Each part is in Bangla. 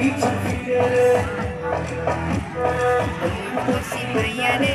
ভালো হয়নি ক্যামেরা ওই সেই গান খুশি মাইয়া রে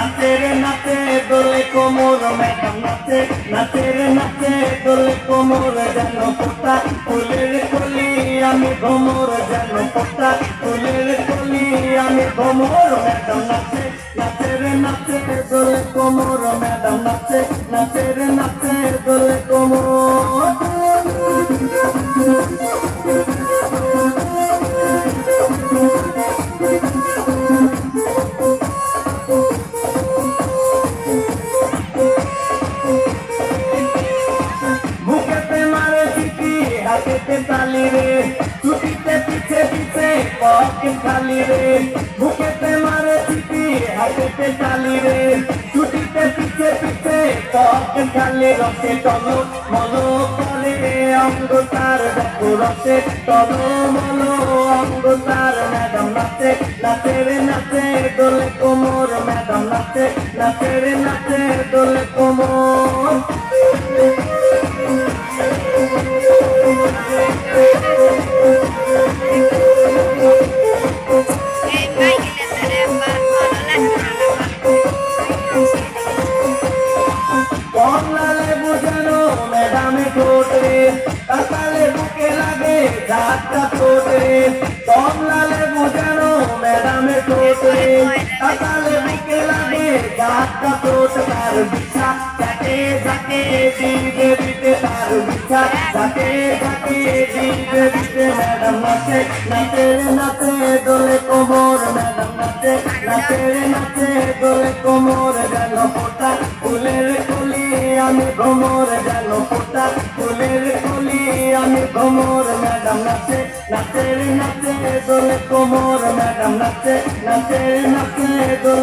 নাচে রে নাচে দোলে কোমর ম্যাডাম নাচে নাচে রে নাচে দোলে কোমর যেন পোতা ফুলের কলি আমি ভ্রমর যেন পোতা ফুলের কলি আমি ভ্রমর ম্যাডাম নাচে নাচে রে নাচে দোলে কোমর ম্যাডাম নাচে নাচে রে নাচে হাতেতে তালি রে ছুটিতে পিছে পিছে পকেট খালি রে। বুকেতে মারে চিঠি হাতেতে তালি রে। ছুটিতে পিছে পিছে পকেট খালি রসে টলো মলো করে অঙ্গ তার রসে। টলো মলো অঙ্গ তার ম্যাডাম নাচে নাচে রে নাচে, দোলে কোমর ম্যাডাম নাচে নাচে রে নাচে, দোলে কোমর। ঠোঁট তার বিছা যাকে যাকে দিতে দিতে তার আমি ভ্রমর যেন নাচে নাচে নাচে দোলে কোমর ম্যাডাম নাচে নাচে নাচে দোলে